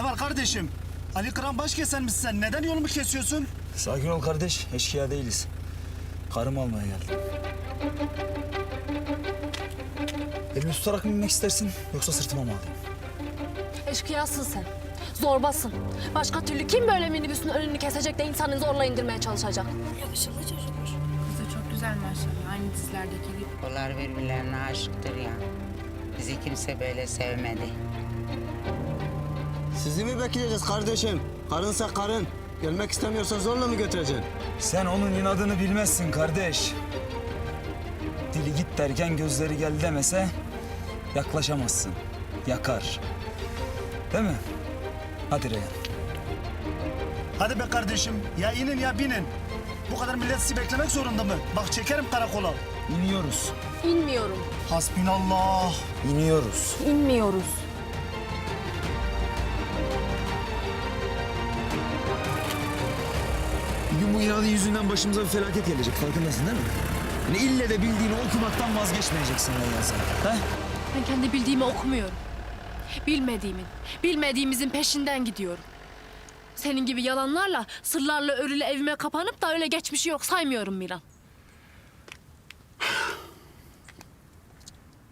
Ne var kardeşim? Ali Kıran baş kesen misin sen? Neden yolumu kesiyorsun? Sakin ol kardeş. Eşkıya değiliz. Karımı almaya geldim. Elimi tutarak mı binmek istersin yoksa sırtıma mı alayım? Eşkıyasın sen. Zorbasın. Başka türlü kim böyle minibüsün önünü kesecek de insanı zorla indirmeye çalışacak? Yakışıklı çocukmuş. Kız da çok güzel maşallah. Aynı dizilerdeki gibi. Onlar birbirlerine aşıktır ya. Bizi kimse böyle sevmedi. Sizi mi bekleyeceğiz kardeşim? Karınsa karın. Gelmek istemiyorsan zorla mı götüreceksin? Sen onun inadını bilmezsin kardeş. Dili git derken gözleri gel demese yaklaşamazsın. Yakar. Değil mi? Hadi Reyhan. Hadi be kardeşim. Ya inin ya binin. Bu kadar millet sizi beklemek zorunda mı? Bak çekerim karakola. İniyoruz. İnmiyorum. Hasbinallah. İniyoruz. İnmiyoruz. Bu inadın yüzünden başımıza bir felaket gelecek. Farkındasın değil mi? Yani ille de bildiğini okumaktan vazgeçmeyeceksin Reyhan sen. He? Ben kendi bildiğimi okumuyorum. Bilmediğimin, bilmediğimizin peşinden gidiyorum. Senin gibi yalanlarla, sırlarla örülü evime kapanıp da öyle geçmişi yok saymıyorum Miran.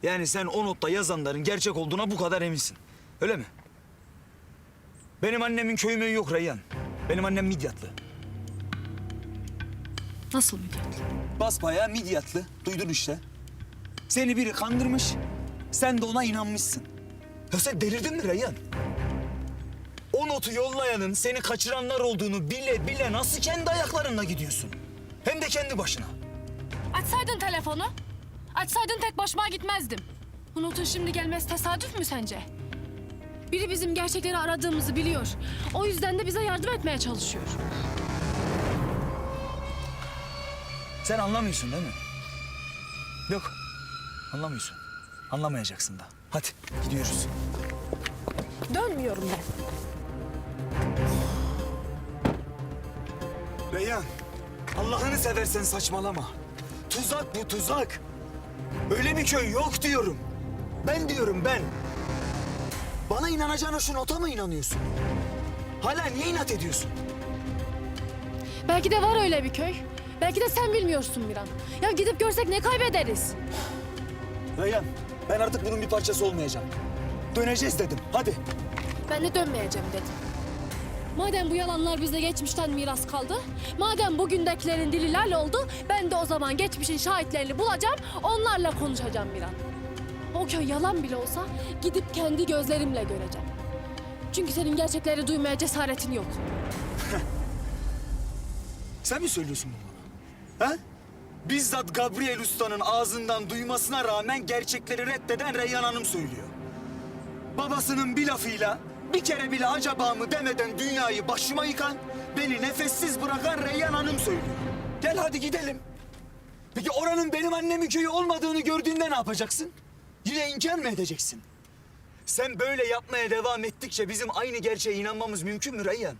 Yani sen o notta yazanların gerçek olduğuna bu kadar eminsin. Öyle mi? Benim annemin köyü möyü yok Reyhan. Benim annem Midyatlı. Nasıl Miran? Basbayağı Midyatlı. Duydun işte. Seni biri kandırmış. Sen de ona inanmışsın. Ya sen delirdin mi Reyhan? O notu yollayanın seni kaçıranlar olduğunu bile bile nasıl kendi ayaklarınla gidiyorsun? Hem de kendi başına. Açsaydın telefonu. Açsaydın tek başıma gitmezdim. Bu notun şimdi gelmesi tesadüf mü sence? Biri bizim gerçekleri aradığımızı biliyor. O yüzden de bize yardım etmeye çalışıyor. Sen anlamıyorsun değil mi? Yok. Anlamıyorsun. Anlamayacaksın da. Hadi gidiyoruz. Dönmüyorum ben. Reyhan, Allah'ını seversen saçmalama. Tuzak bu tuzak. Öyle bir köy yok diyorum. Ben diyorum ben. Bana inanacağına şu nota mı inanıyorsun? Hala niye inat ediyorsun? Belki de var öyle bir köy. Belki de sen bilmiyorsun Miran. Ya gidip görsek ne kaybederiz? Reyhan, ben artık bunun bir parçası olmayacağım. Döneceğiz dedim. Hadi. Ben de dönmeyeceğim dedim. Madem bu yalanlar bize geçmişten miras kaldı, madem bugündekilerin dili lal oldu, ben de o zaman geçmişin şahitlerini bulacağım, onlarla konuşacağım Miran. O köy yalan bile olsa gidip kendi gözlerimle göreceğim. Çünkü senin gerçekleri duymaya cesaretin yok. Sen mi söylüyorsun bunu? Ha? Bizzat Gabriel Usta'nın ağzından duymasına rağmen gerçekleri reddeden Reyhan Hanım söylüyor. Babasının bir lafıyla bir kere bile acaba mı demeden dünyayı başıma yıkan, beni nefessiz bırakan Reyhan Hanım söylüyor. Gel hadi gidelim. Peki oranın benim annemin köyü olmadığını gördüğünde ne yapacaksın? Yine inkar mı edeceksin? Sen böyle yapmaya devam ettikçe bizim aynı gerçeğe inanmamız mümkün mü Reyhan?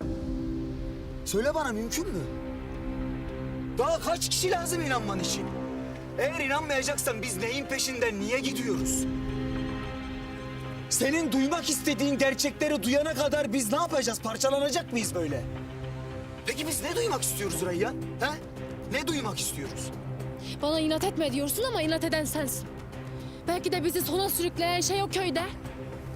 Söyle bana mümkün mü? Daha kaç kişi lazım inanman için? Eğer inanmayacaksan biz neyin peşinden niye gidiyoruz? Senin duymak istediğin gerçekleri duyana kadar biz ne yapacağız? Parçalanacak mıyız böyle? Peki biz ne duymak istiyoruz Reyyan? He? Ne duymak istiyoruz? Bana inat etme diyorsun ama inat eden sensin. Belki de bizi sona sürükleyen şey o köyde.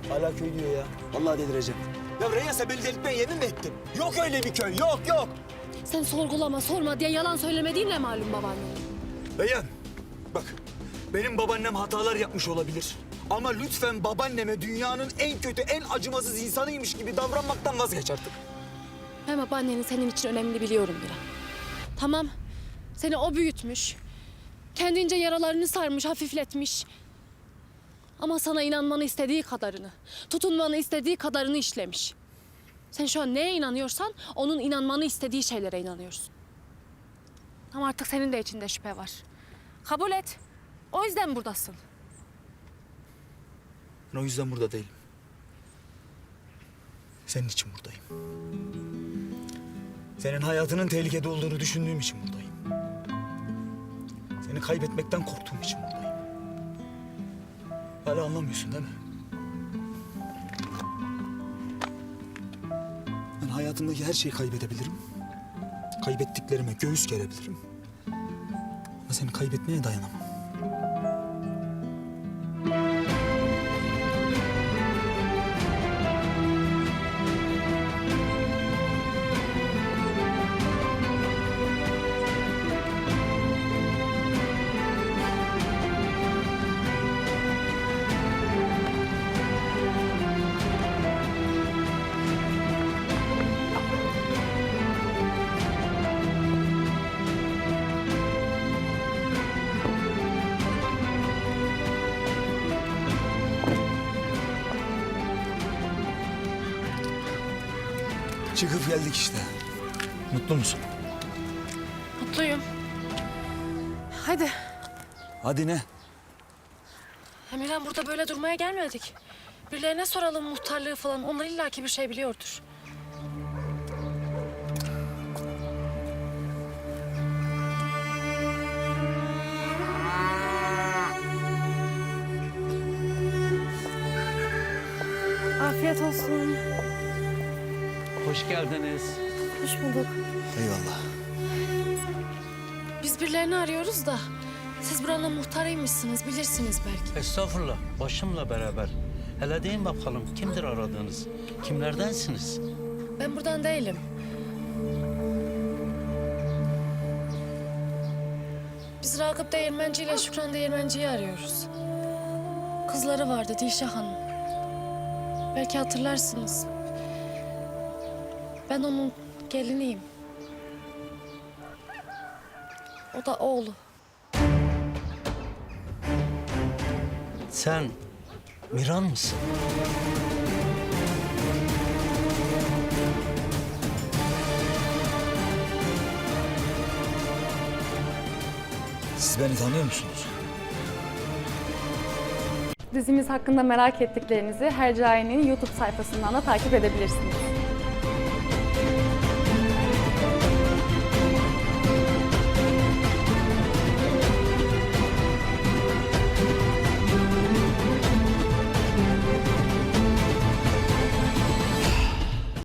Hala köy diyor ya. Vallahi delireceğim. Ya Reyyan sen beni delirtmeye yemin mi ettin? Yok öyle bir köy. Yok yok. Sen sorgulama, sorma diye yalan söylemediğinle malum babaannem. Beyan, bak benim babaannem hatalar yapmış olabilir. Ama lütfen babaanneme dünyanın en kötü, en acımasız insanıymış gibi davranmaktan vazgeç artık. Ben babaannenin senin için önemli biliyorum Mira. Tamam, seni o büyütmüş. Kendince yaralarını sarmış, hafifletmiş. Ama sana inanmanı istediği kadarını, tutunmanı istediği kadarını işlemiş. Sen şu an neye inanıyorsan onun inanmanı istediği şeylere inanıyorsun. Ama artık senin de içinde şüphe var. Kabul et. O yüzden buradasın. Ben o yüzden burada değilim. Senin için buradayım. Senin hayatının tehlikede olduğunu düşündüğüm için buradayım. Seni kaybetmekten korktuğum için buradayım. Hala anlamıyorsun değil mi? Hayatımdaki her şeyi kaybedebilirim. Kaybettiklerime göğüs gerebilirim. Ama seni kaybetmeye dayanamam. Çıkıp geldik işte. Mutlu musun? Mutluyum. Hadi. Hadi ne? Emirhan burada böyle durmaya gelmedik. Birilerine soralım muhtarlığı falan. Onlar illaki bir şey biliyordur. Afiyet olsun. Hoş geldiniz. Hoş bulduk. Eyvallah. Biz birilerini arıyoruz da. Siz buranın muhtarıymışsınız, bilirsiniz belki. Estağfurullah, başımla beraber. Hele deyin bakalım kimdir aradığınız? Kimlerdensiniz? Ben buradan değilim. Biz Ragıp Değirmenci ile Şükran Değirmenci'yi arıyoruz. Kızları vardı Dilşah Hanım. Belki hatırlarsınız. Ben onun geliniyim. O da oğlu. Sen Miran mısın? Siz beni tanıyor musunuz? Dizimiz hakkında merak ettiklerinizi Hercai'nin YouTube sayfasından da takip edebilirsiniz.